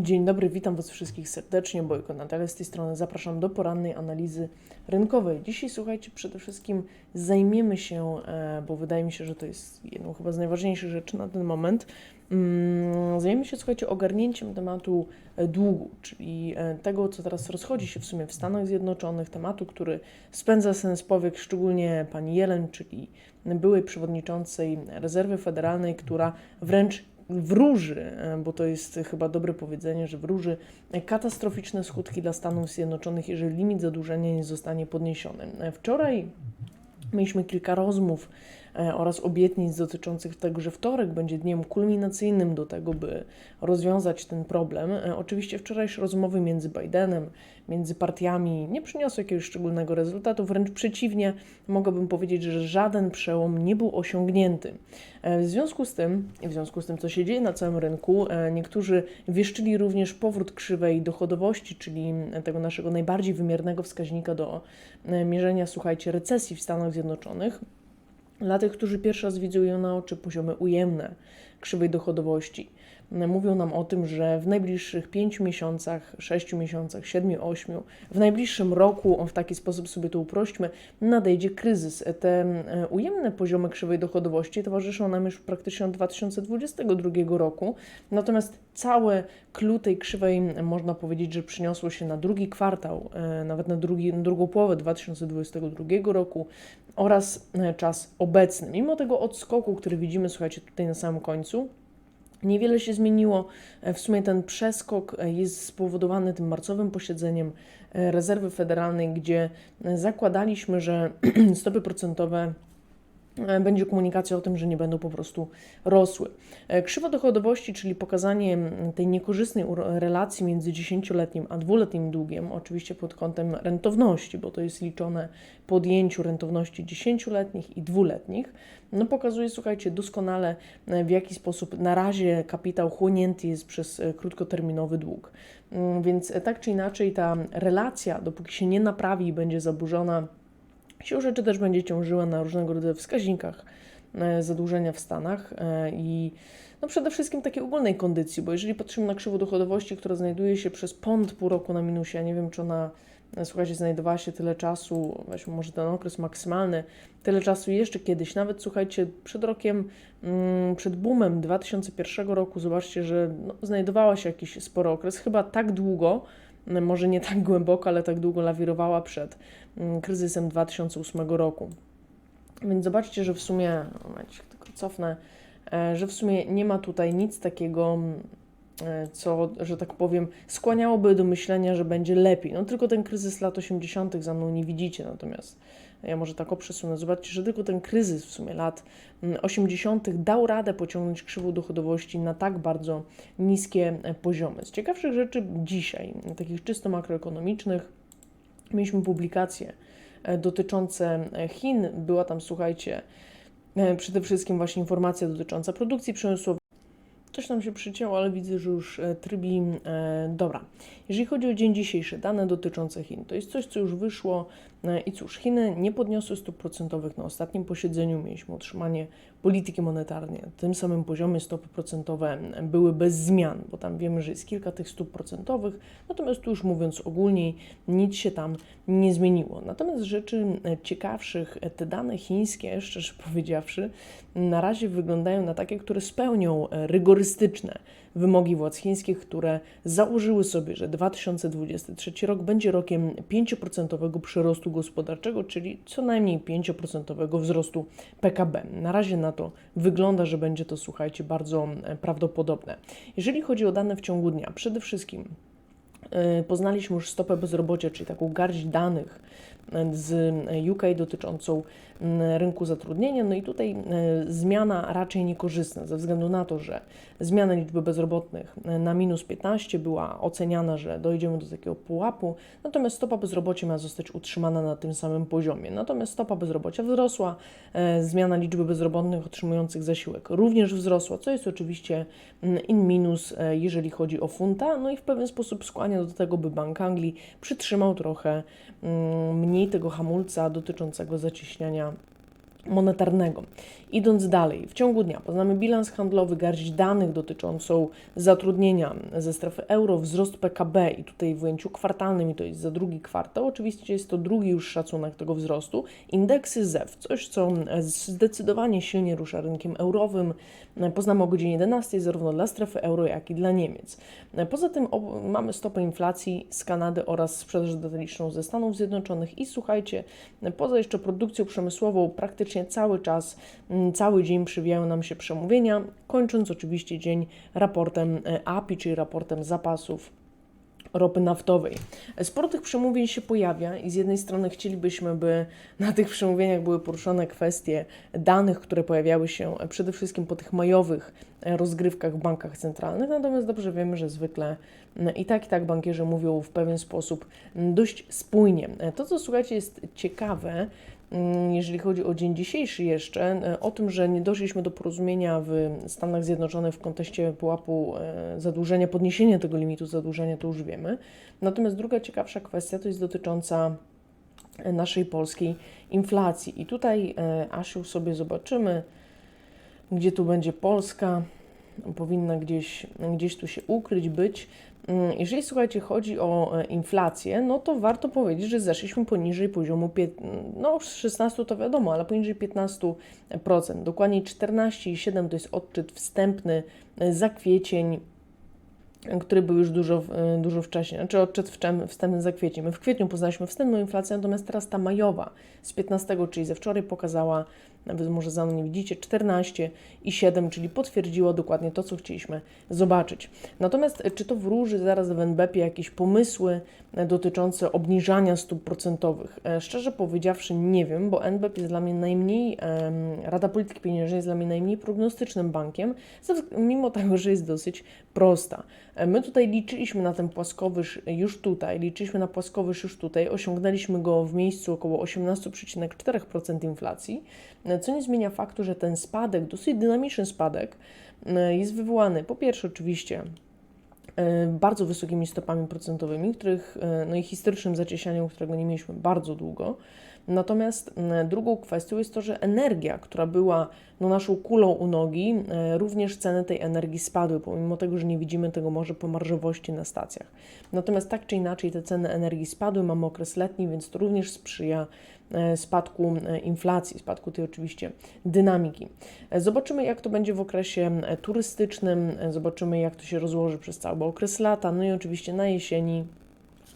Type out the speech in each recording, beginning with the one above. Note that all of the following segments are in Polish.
Dzień dobry, witam Was wszystkich serdecznie. Bojko Natalia z tej strony. Zapraszam do porannej analizy rynkowej. Dzisiaj, słuchajcie, przede wszystkim zajmiemy się, e, bo wydaje mi się, że to jest jedną chyba z najważniejszych rzeczy na ten moment, mm, zajmiemy się, słuchajcie, ogarnięciem tematu e, długu, czyli e, tego, co teraz rozchodzi się w sumie w Stanach Zjednoczonych, tematu, który spędza sens powiek, szczególnie pani Jelen, czyli byłej przewodniczącej rezerwy federalnej, która wręcz wróży, e, bo to jest chyba dobre powiedzenie, że wróży katastroficzne skutki dla Stanów Zjednoczonych, jeżeli limit zadłużenia nie zostanie podniesiony. E, Wczoraj mieliśmy kilka rozmów oraz obietnic dotyczących tego, że wtorek będzie dniem kulminacyjnym do tego, by rozwiązać ten problem. E, Oczywiście wczorajsze rozmowy między Bidenem, między partiami nie przyniosły jakiegoś szczególnego rezultatu, wręcz przeciwnie, mogłabym powiedzieć, że żaden przełom nie był osiągnięty. E, W związku z tym, w związku z tym, co się dzieje na całym rynku, e, niektórzy wieszczyli również powrót krzywej dochodowości, czyli tego naszego najbardziej wymiernego wskaźnika do e, mierzenia, słuchajcie, recesji w Stanach Zjednoczonych. Dla tych, którzy pierwszy raz widzą ją na oczy, poziomy ujemne krzywej dochodowości mówią nam o tym, że w najbliższych 5 miesiącach, 6 miesiącach, 7, 8, w najbliższym roku, w taki sposób sobie to uprośćmy, nadejdzie kryzys. Te e, ujemne poziomy krzywej dochodowości towarzyszą nam już praktycznie od 2022 roku, natomiast całe clue tej krzywej można powiedzieć, że przyniosło się na drugi kwartał, e, nawet na, drugi, na drugą połowę 2022 roku oraz e, czas obecny. Mimo tego odskoku, który widzimy, słuchajcie, tutaj na samym końcu, Niewiele się zmieniło. E, W sumie ten przeskok e, jest spowodowany tym marcowym posiedzeniem e, rezerwy federalnej, gdzie zakładaliśmy, że stopy procentowe będzie komunikacja o tym, że nie będą po prostu rosły. E, Krzywa dochodowości, czyli pokazanie tej niekorzystnej relacji między 10-letnim a dwuletnim długiem, oczywiście pod kątem rentowności, bo to jest liczone po rentowności 10-letnich i dwuletnich, no pokazuje, słuchajcie, doskonale e, w jaki sposób na razie kapitał chłonięty jest przez e, krótkoterminowy dług. Mm, Więc e, tak czy inaczej ta relacja, dopóki się nie naprawi i będzie zaburzona, siłą rzeczy też będzie ciążyła na różnego rodzaju wskaźnikach e, zadłużenia w Stanach e, i no przede wszystkim takiej ogólnej kondycji, bo jeżeli patrzymy na krzywą dochodowości, która znajduje się przez ponad pół roku na minusie, ja nie wiem, czy ona, e, słuchajcie, znajdowała się tyle czasu, weźmy może ten okres maksymalny, tyle czasu jeszcze kiedyś, nawet słuchajcie, przed rokiem, mm, przed boomem 2001 roku, zobaczcie, że no, znajdowała się jakiś spory okres, chyba tak długo, może nie tak głęboko, ale tak długo lawirowała przed mm, kryzysem 2008 roku. Więc zobaczcie, że w sumie, tylko cofnę, e, że w sumie nie ma tutaj nic takiego, mm, co, że tak powiem, skłaniałoby do myślenia, że będzie lepiej. No tylko ten kryzys lat 80. za mną nie widzicie, natomiast ja może tak przesunę. Zobaczcie, że tylko ten kryzys w sumie lat mm, 80. dał radę pociągnąć krzywą dochodowości na tak bardzo niskie e, poziomy. Z ciekawszych rzeczy dzisiaj, takich czysto makroekonomicznych, mieliśmy publikacje e, dotyczące e, Chin. Była tam, słuchajcie, e, przede wszystkim właśnie informacja dotycząca produkcji przemysłowej. Coś tam się przycięło, ale widzę, że już e, trybi. E, dobra. Jeżeli chodzi o dzień dzisiejszy, dane dotyczące Chin, to jest coś, co już wyszło. E, I cóż, Chiny nie podniosły stóp procentowych na ostatnim posiedzeniu. Mieliśmy utrzymanie polityki monetarnej. Na tym samym poziomie stopy procentowe były bez zmian, bo tam wiemy, że jest kilka tych stóp procentowych. Natomiast tu już mówiąc ogólniej, nic się tam nie zmieniło. Natomiast rzeczy ciekawszych, te dane chińskie, szczerze powiedziawszy, na razie wyglądają na takie, które spełnią rygorystyczne wymogi władz chińskich, które założyły sobie, że 2023 rok będzie rokiem 5% przyrostu gospodarczego, czyli co najmniej 5% wzrostu PKB. Na razie na to wygląda, że będzie to, słuchajcie, bardzo e, prawdopodobne. Jeżeli chodzi o dane w ciągu dnia, przede wszystkim poznaliśmy już stopę bezrobocia, czyli taką garść danych e, z UK dotyczącą m, rynku zatrudnienia. No i tutaj zmiana raczej niekorzystna, ze względu na to, że zmiana liczby bezrobotnych na minus 15 była oceniana, że dojdziemy do takiego pułapu, natomiast stopa bezrobocia ma zostać utrzymana na tym samym poziomie. Natomiast stopa bezrobocia wzrosła, zmiana liczby bezrobotnych otrzymujących zasiłek również wzrosła, co jest oczywiście in minus, jeżeli chodzi o funta, no i w pewien sposób skłania do tego, by Bank Anglii przytrzymał trochę mm, mniej tego hamulca dotyczącego zacieśniania monetarnego. Idąc dalej, w ciągu dnia poznamy bilans handlowy, garść danych dotyczącą zatrudnienia ze strefy euro, wzrost PKB i tutaj w ujęciu kwartalnym i to jest za drugi kwartał. Oczywiście jest to drugi już szacunek tego wzrostu. Indeksy ZEW, coś co zdecydowanie silnie rusza rynkiem eurowym. Poznamy o godzinie 11 zarówno dla strefy euro, jak i dla Niemiec. Poza tym mamy stopę inflacji z Kanady oraz sprzedaż detaliczną ze Stanów Zjednoczonych i słuchajcie, poza jeszcze produkcją przemysłową praktycznie cały czas cały dzień przywijają nam się przemówienia, kończąc oczywiście dzień raportem API, czyli raportem zapasów ropy naftowej. Sporo tych przemówień się pojawia i z jednej strony chcielibyśmy, by na tych przemówieniach były poruszone kwestie danych, które pojawiały się przede wszystkim po tych majowych rozgrywkach w bankach centralnych, natomiast dobrze wiemy, że zwykle i tak i tak bankierzy mówią w pewien sposób dość spójnie. To, co słuchajcie, jest ciekawe, Mm, jeżeli chodzi o dzień dzisiejszy jeszcze, e, o tym, że nie doszliśmy do porozumienia w Stanach Zjednoczonych w kontekście pułapu e, zadłużenia, podniesienia tego limitu zadłużenia, to już wiemy. Natomiast druga ciekawsza kwestia to jest dotycząca e, naszej polskiej inflacji. I tutaj, Asiu, sobie zobaczymy, gdzie tu będzie Polska. Powinna gdzieś, gdzieś tu się ukryć, być. Mm, jeżeli słuchajcie, chodzi o e, inflację, no to warto powiedzieć, że zeszliśmy poniżej poziomu, no 16 to wiadomo, ale poniżej 15%. Dokładnie 14,7 to jest odczyt wstępny e, za kwiecień który był już dużo, e, dużo wcześniej, znaczy odczyt wstępny za kwiecień. My w kwietniu poznaliśmy wstępną inflację, natomiast teraz ta majowa z 15, czyli ze wczoraj pokazała nawet może za mną nie widzicie, 14 i 7, czyli potwierdziło dokładnie to, co chcieliśmy zobaczyć. Natomiast e, czy to wróży zaraz w NBP jakieś pomysły e, dotyczące obniżania stóp procentowych? E, szczerze powiedziawszy nie wiem, bo NBP jest dla mnie najmniej, Rada Polityki Pieniężnej jest dla mnie najmniej prognostycznym bankiem, mimo tego, że jest dosyć prosta. My tutaj liczyliśmy na ten płaskowyż już tutaj, liczyliśmy na płaskowyż już tutaj, osiągnęliśmy go w miejscu około 18,4% inflacji, co nie zmienia faktu, że ten spadek, dosyć dynamiczny spadek, e, jest wywołany po pierwsze oczywiście e, bardzo wysokimi stopami procentowymi, których, e, no i historycznym zacieśnianiem, którego nie mieliśmy bardzo długo. Natomiast drugą kwestią jest to, że energia, która była no, naszą kulą u nogi, również ceny tej energii spadły, pomimo tego, że nie widzimy tego może po marżowości na stacjach. Natomiast tak czy inaczej te ceny energii spadły, mamy okres letni, więc to również sprzyja E, spadku e, inflacji, spadku tej oczywiście dynamiki. E, zobaczymy, jak to będzie w okresie turystycznym, zobaczymy, jak to się rozłoży przez cały okres lata, no i oczywiście na jesieni,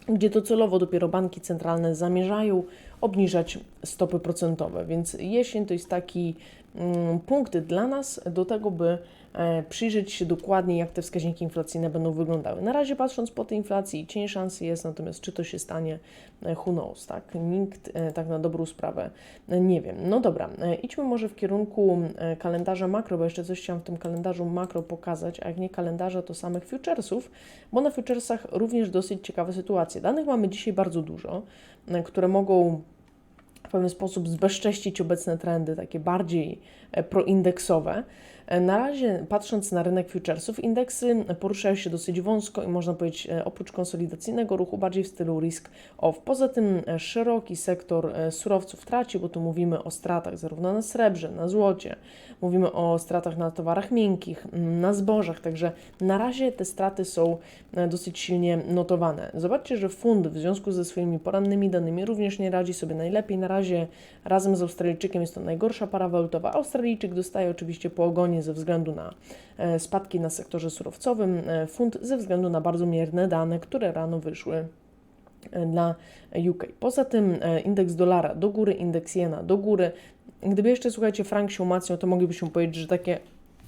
gdzie to celowo dopiero banki centralne zamierzają obniżać stopy procentowe. Więc jesień to jest taki mm, punkt dla nas do tego, by E, przyjrzeć się dokładnie, jak te wskaźniki inflacyjne będą wyglądały. Na razie patrząc po tej inflacji, cień szansy jest, natomiast czy to się stanie, e, who knows, tak? Nikt e, tak na dobrą sprawę nie wiem. No dobra, idźmy może w kierunku kalendarza makro, bo jeszcze coś chciałam w tym kalendarzu makro pokazać, a jak nie kalendarza, to samych futuresów, bo na futuresach również dosyć ciekawe sytuacje. Danych mamy dzisiaj bardzo dużo, które mogą w pewien sposób zbezcześcić obecne trendy, takie bardziej proindeksowe. E, na razie, patrząc na rynek futuresów, indeksy poruszają się dosyć wąsko i można powiedzieć, e, oprócz konsolidacyjnego ruchu, bardziej w stylu risk-off. Poza tym e, szeroki sektor surowców traci, bo tu mówimy o stratach zarówno na srebrze, na złocie, mówimy o stratach na towarach miękkich, na zbożach, także na razie te straty są dosyć silnie notowane. Zobaczcie, że fund w związku ze swoimi porannymi danymi również nie radzi sobie najlepiej. Na razie razem z Australijczykiem jest to najgorsza para walutowa. Australijczyk dostaje oczywiście po ogonie ze względu na e, spadki na sektorze surowcowym, e, fund ze względu na bardzo mierne dane, które rano wyszły e, dla UK. Poza tym indeks dolara do góry, indeks jena do góry. Gdyby jeszcze, słuchajcie, frank się umacniał, to moglibyśmy powiedzieć, że takie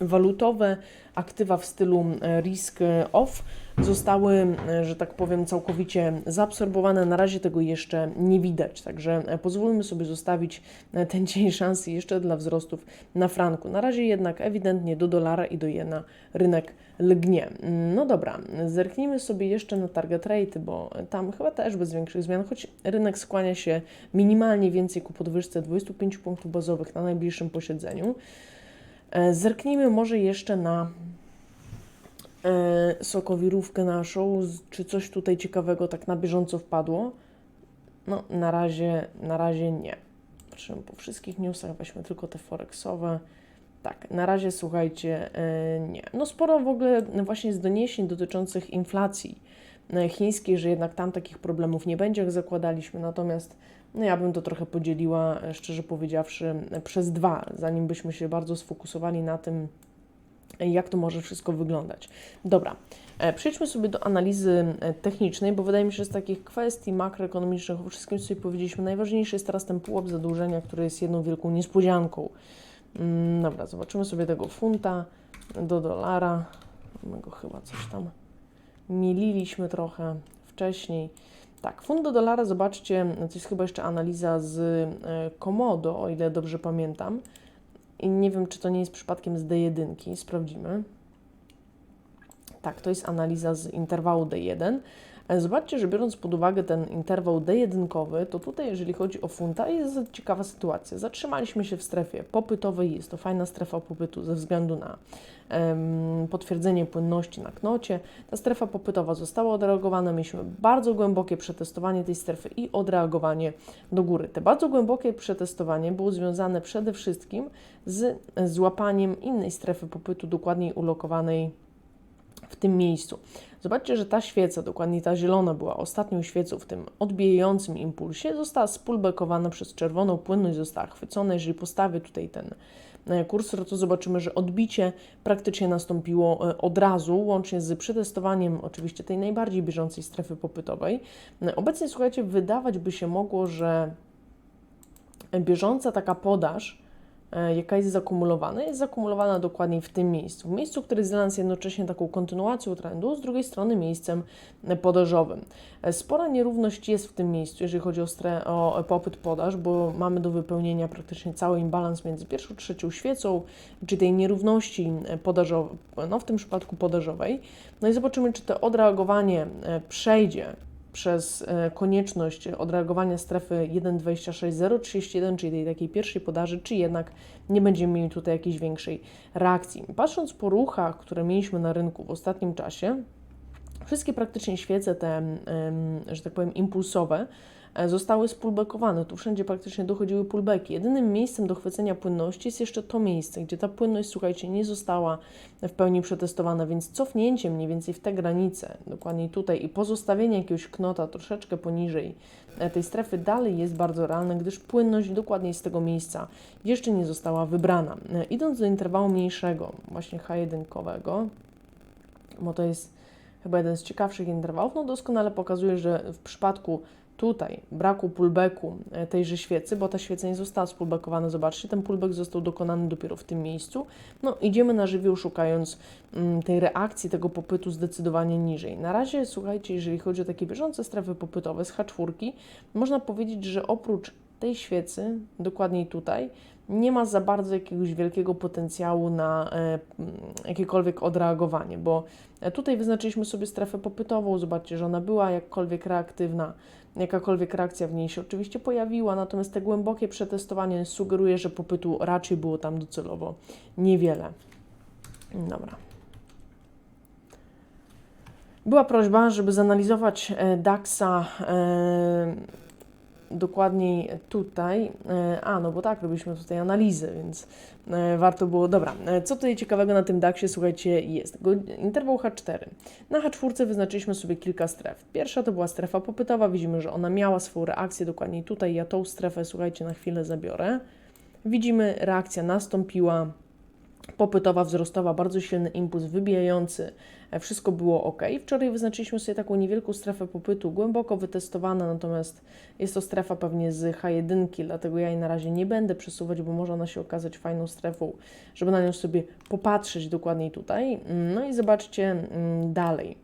walutowe aktywa w stylu risk off zostały, że tak powiem, całkowicie zaabsorbowane. Na razie tego jeszcze nie widać, także pozwólmy sobie zostawić ten cień szansy jeszcze dla wzrostów na franku. Na razie jednak ewidentnie do dolara i do jena rynek lgnie. No dobra, zerknijmy sobie jeszcze na target rate, bo tam chyba też bez większych zmian, choć rynek skłania się minimalnie więcej ku podwyżce 25 punktów bazowych na najbliższym posiedzeniu. E, zerknijmy może jeszcze na e, sokowirówkę naszą, czy coś tutaj ciekawego tak na bieżąco wpadło. No, na razie, na razie nie. Patrzymy po wszystkich newsach, weźmy tylko te forexowe. Tak, na razie słuchajcie, e, nie. No sporo w ogóle właśnie z doniesień dotyczących inflacji chińskiej, że jednak tam takich problemów nie będzie, jak zakładaliśmy. Natomiast no ja bym to trochę podzieliła, e, szczerze powiedziawszy, przez dwa, zanim byśmy się bardzo sfokusowali na tym, e, jak to może wszystko wyglądać. Dobra, e, przejdźmy sobie do analizy technicznej, bo wydaje mi się, że z takich kwestii makroekonomicznych, o wszystkim co sobie powiedzieliśmy, najważniejszy jest teraz ten pułap zadłużenia, który jest jedną wielką niespodzianką. Mm, Dobra, zobaczymy sobie tego funta do dolara. My go chyba coś tam mieliliśmy trochę wcześniej. Tak, funt do dolara, zobaczcie, to jest chyba jeszcze analiza z e, Komodo, o ile dobrze pamiętam. I nie wiem, czy to nie jest przypadkiem z D1. Sprawdzimy. Tak, to jest analiza z interwału D1. E, Zobaczcie, że biorąc pod uwagę ten interwał D1, to tutaj, jeżeli chodzi o funta, jest ciekawa sytuacja. Zatrzymaliśmy się w strefie popytowej, jest to fajna strefa popytu ze względu na em, potwierdzenie płynności na knocie. Ta strefa popytowa została odreagowana, mieliśmy bardzo głębokie przetestowanie tej strefy i odreagowanie do góry. Te bardzo głębokie przetestowanie było związane przede wszystkim z złapaniem innej strefy popytu, dokładniej ulokowanej w tym miejscu. Zobaczcie, że ta świeca, dokładnie ta zielona była ostatnią świecą w tym odbijającym impulsie, została spulbekowana przez czerwoną płynność, została chwycona. Jeżeli postawię tutaj ten e, kursor, to zobaczymy, że odbicie praktycznie nastąpiło e, od razu, łącznie z przetestowaniem oczywiście tej najbardziej bieżącej strefy popytowej. E, Obecnie, słuchajcie, wydawać by się mogło, że bieżąca taka podaż, jaka jest zakumulowana, jest zakumulowana dokładnie w tym miejscu. W miejscu, które jest dla nas jednocześnie taką kontynuacją trendu, z drugiej strony miejscem e, podażowym. E, Spora nierówność jest w tym miejscu, jeżeli chodzi o, o popyt podaż, bo mamy do wypełnienia praktycznie cały imbalans między pierwszą, trzecią świecą, czy tej nierówności e, podażowej, no w tym przypadku podażowej. No i zobaczymy, czy to odreagowanie e, przejdzie przez e, konieczność odreagowania strefy 1.26.031, czyli tej takiej pierwszej podaży, czy jednak nie będziemy mieli tutaj jakiejś większej reakcji. Patrząc po ruchach, które mieliśmy na rynku w ostatnim czasie, wszystkie praktycznie świece te, że tak powiem, impulsowe, zostały spulbekowane. Tu wszędzie praktycznie dochodziły pullbacki. Jedynym miejscem do chwycenia płynności jest jeszcze to miejsce, gdzie ta płynność, słuchajcie, nie została w pełni przetestowana, więc cofnięcie mniej więcej w te granice, dokładnie tutaj i pozostawienie jakiegoś knota troszeczkę poniżej e, tej strefy dalej jest bardzo realne, gdyż płynność dokładnie z tego miejsca jeszcze nie została wybrana. E, Idąc do interwału mniejszego, właśnie H1-kowego, bo to jest chyba jeden z ciekawszych interwałów, no doskonale pokazuje, że w przypadku tutaj braku pullbacku e, tejże świecy, bo ta świeca nie została spulbackowana, zobaczcie, ten pullback został dokonany dopiero w tym miejscu, no idziemy na żywioł szukając mm, tej reakcji, tego popytu zdecydowanie niżej. Na razie, słuchajcie, jeżeli chodzi o takie bieżące strefy popytowe z H4, można powiedzieć, że oprócz tej świecy, dokładniej tutaj, nie ma za bardzo jakiegoś wielkiego potencjału na e, m, jakiekolwiek odreagowanie, bo e, tutaj wyznaczyliśmy sobie strefę popytową, zobaczcie, że ona była jakkolwiek reaktywna, jakakolwiek reakcja w niej się oczywiście pojawiła, natomiast te głębokie przetestowanie sugeruje, że popytu raczej było tam docelowo niewiele. Dobra. Była prośba, żeby zanalizować e, DAX-a dokładniej tutaj. E, A, no bo tak, robiliśmy tutaj analizy, więc e, warto było. Dobra, e, co tutaj ciekawego na tym DAX-ie, słuchajcie, jest? Interwał H4. Na H4 wyznaczyliśmy sobie kilka stref. Pierwsza to była strefa popytowa, widzimy, że ona miała swoją reakcję dokładnie tutaj. Ja tą strefę, słuchajcie, na chwilę zabiorę. Widzimy, reakcja nastąpiła popytowa, wzrostowa, bardzo silny impuls wybijający, wszystko było ok. Wczoraj wyznaczyliśmy sobie taką niewielką strefę popytu, głęboko wytestowana, natomiast jest to strefa pewnie z H1, dlatego ja jej na razie nie będę przesuwać, bo może ona się okazać fajną strefą, żeby na nią sobie popatrzeć dokładniej tutaj. No i zobaczcie mm, dalej.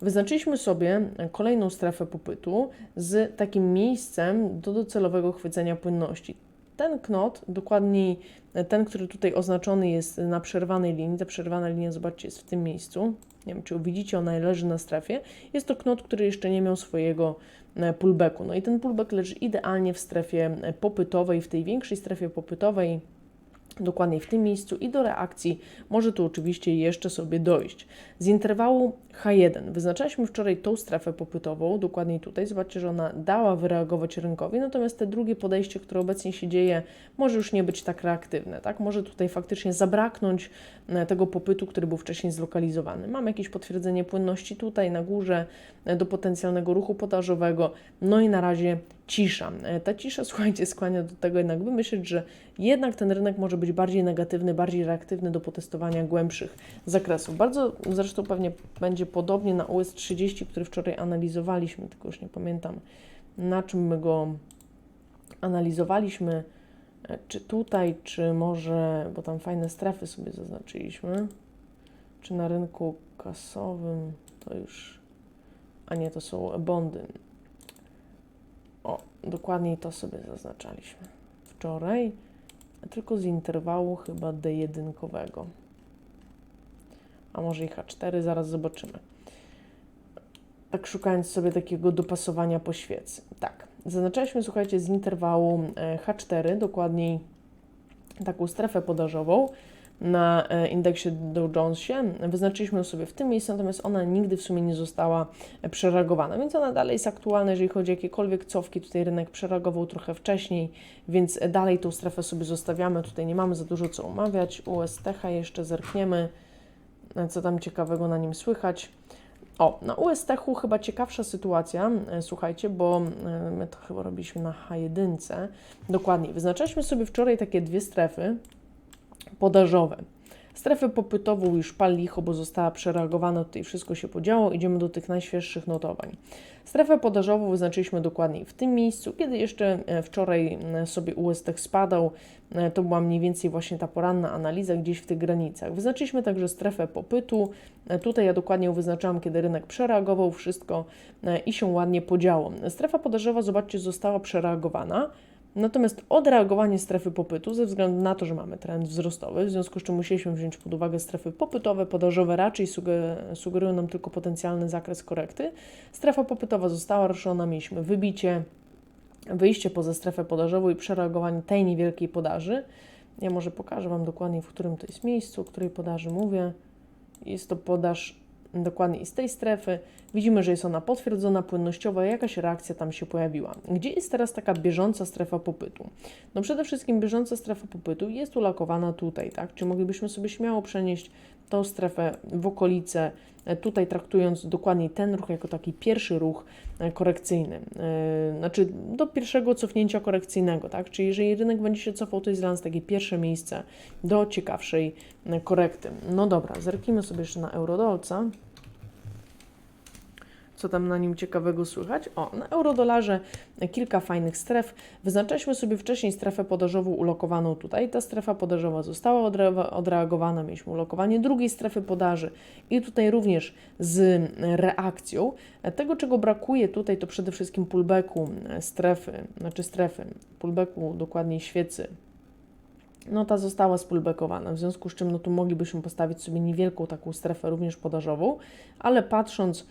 Wyznaczyliśmy sobie kolejną strefę popytu z takim miejscem do docelowego chwycenia płynności. Ten knot, dokładniej ten, który tutaj oznaczony jest na przerwanej linii, ta przerwana linia, zobaczcie, jest w tym miejscu. Nie wiem, czy widzicie, ona leży na strefie. Jest to knot, który jeszcze nie miał swojego e, pullbacku. No i ten pullback leży idealnie w strefie e, popytowej, w tej większej strefie popytowej, dokładnie w tym miejscu i do reakcji może tu oczywiście jeszcze sobie dojść. Z interwału H1 wyznaczaliśmy wczoraj tą strefę popytową, dokładnie tutaj. Zobaczcie, że ona dała wyreagować rynkowi, natomiast te drugie podejście, które obecnie się dzieje, może już nie być tak reaktywne. Tak? Może tutaj faktycznie zabraknąć e, tego popytu, który był wcześniej zlokalizowany. Mamy jakieś potwierdzenie płynności tutaj na górze e, do potencjalnego ruchu podażowego, no i na razie cisza. E, Ta cisza, słuchajcie, skłania do tego jednak, by myśleć, że jednak ten rynek może być bardziej negatywny, bardziej reaktywny do potestowania głębszych zakresów. Bardzo zresztą pewnie będzie podobnie na US30, który wczoraj analizowaliśmy, tylko już nie pamiętam na czym my go analizowaliśmy, e, czy tutaj, czy może, bo tam fajne strefy sobie zaznaczyliśmy, czy na rynku kasowym, to już, a nie, to są bondy. Dokładniej to sobie zaznaczaliśmy wczoraj, tylko z interwału chyba D1. A może i H4, zaraz zobaczymy. Tak szukając sobie takiego dopasowania po świecy. Tak, zaznaczaliśmy, słuchajcie, z interwału e, H4, dokładniej taką strefę podażową na e, indeksie Dow Jonesie. Wyznaczyliśmy ją sobie w tym miejscu, natomiast ona nigdy w sumie nie została e, przereagowana, więc ona dalej jest aktualna, jeżeli chodzi o jakiekolwiek cofki. Tutaj rynek przereagował trochę wcześniej, więc dalej tą strefę sobie zostawiamy. Tutaj nie mamy za dużo co omawiać. USTH jeszcze zerkniemy, e, co tam ciekawego na nim słychać. O, na USTH chyba ciekawsza sytuacja, e, słuchajcie, bo e, my to chyba robiliśmy na H1. Dokładniej, wyznaczyliśmy sobie wczoraj takie dwie strefy podażowe. Strefę popytową już pal licho, bo została przereagowana, tutaj wszystko się podziało. Idziemy do tych najświeższych notowań. Strefę podażową wyznaczyliśmy dokładniej w tym miejscu, kiedy jeszcze e, wczoraj e, sobie UST spadał. E, To była mniej więcej właśnie ta poranna analiza gdzieś w tych granicach. Wyznaczyliśmy także strefę popytu. Tutaj ja dokładnie wyznaczałam, kiedy rynek przereagował wszystko i się ładnie podziało. Strefa podażowa, zobaczcie, została przereagowana. Natomiast odreagowanie strefy popytu, ze względu na to, że mamy trend wzrostowy, w związku z czym musieliśmy wziąć pod uwagę strefy popytowe, podażowe raczej suge- sugerują nam tylko potencjalny zakres korekty. Strefa popytowa została ruszona, mieliśmy wybicie, wyjście poza strefę podażową i przereagowanie tej niewielkiej podaży. Ja może pokażę Wam dokładnie, w którym to jest miejscu, o której podaży mówię. Jest to podaż dokładnie z tej strefy. Widzimy, że jest ona potwierdzona płynnościowo, jakaś reakcja tam się pojawiła. Gdzie jest teraz taka bieżąca strefa popytu? No przede wszystkim bieżąca strefa popytu jest ulokowana tutaj, tak? Czy moglibyśmy sobie śmiało przenieść tą strefę w okolice, e, tutaj traktując dokładnie ten ruch jako taki pierwszy ruch e, korekcyjny, e, znaczy do pierwszego cofnięcia korekcyjnego, tak? Czyli jeżeli rynek będzie się cofał, to jest dla nas takie pierwsze miejsce do ciekawszej korekty. No dobra, zerknijmy sobie jeszcze na eurodolca co tam na nim ciekawego słychać. O, na eurodolarze kilka fajnych stref. Wyznaczyliśmy sobie wcześniej strefę podażową ulokowaną tutaj. Ta strefa podażowa została odre- odreagowana. Mieliśmy ulokowanie drugiej strefy podaży i tutaj również z reakcją. Tego, czego brakuje tutaj, to przede wszystkim pullbacku strefy, znaczy strefy, pullbacku dokładniej świecy no ta została spulbekowana, w związku z czym no tu moglibyśmy postawić sobie niewielką taką strefę również podażową, ale patrząc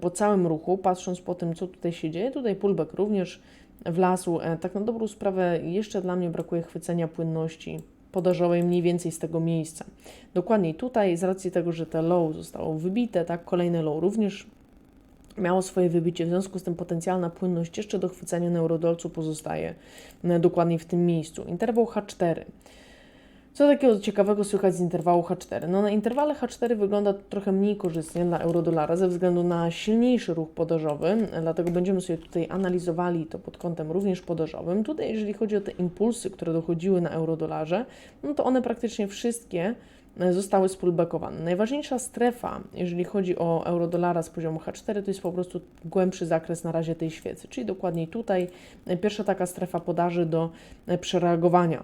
po całym ruchu, patrząc po tym, co tutaj się dzieje, tutaj pullback również wlazł. E, Tak na dobrą sprawę jeszcze dla mnie brakuje chwycenia płynności podażowej mniej więcej z tego miejsca. Dokładniej tutaj, z racji tego, że te low zostało wybite, tak, kolejne low również miało swoje wybicie, w związku z tym potencjalna płynność jeszcze do chwycenia na eurodolcu pozostaje e, dokładnie w tym miejscu. Interwał H4. Co takiego ciekawego słychać z interwału H4? No na interwale H4 wygląda trochę mniej korzystnie dla eurodolara ze względu na silniejszy ruch podażowy, e, dlatego będziemy sobie tutaj analizowali to pod kątem również podażowym. Tutaj jeżeli chodzi o te impulsy, które dochodziły na eurodolarze, no to one praktycznie wszystkie zostały spulbackowane. Najważniejsza strefa, jeżeli chodzi o eurodolara z poziomu H4, to jest po prostu głębszy zakres na razie tej świecy, czyli dokładniej tutaj e, pierwsza taka strefa podaży do e, przereagowania.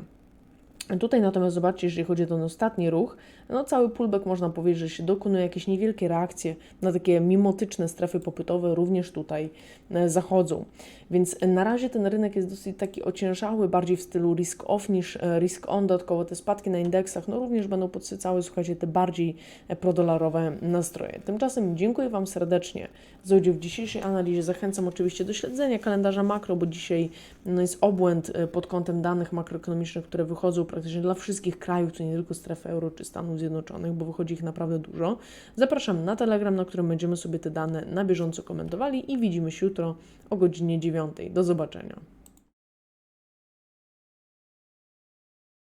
Tutaj natomiast zobaczcie, jeżeli chodzi o ten ostatni ruch, no cały pullback można powiedzieć, że się dokonuje jakieś niewielkie reakcje na takie mimotyczne strefy popytowe również tutaj e, zachodzą. Więc na razie ten rynek jest dosyć taki ociężały, bardziej w stylu risk off niż e, risk on. Dodatkowo te spadki na indeksach no również będą podsycały, słuchajcie, te bardziej e, prodolarowe nastroje. Tymczasem dziękuję Wam serdecznie za udział w dzisiejszej analizie. Zachęcam oczywiście do śledzenia kalendarza makro, bo dzisiaj no, jest obłęd e, pod kątem danych makroekonomicznych, które wychodzą praktycznie dla wszystkich krajów, to nie tylko strefy euro czy Stanów Zjednoczonych, bo wychodzi ich naprawdę dużo. Zapraszam na Telegram, na którym będziemy sobie te dane na bieżąco komentowali i widzimy się jutro o godzinie 9. Do zobaczenia.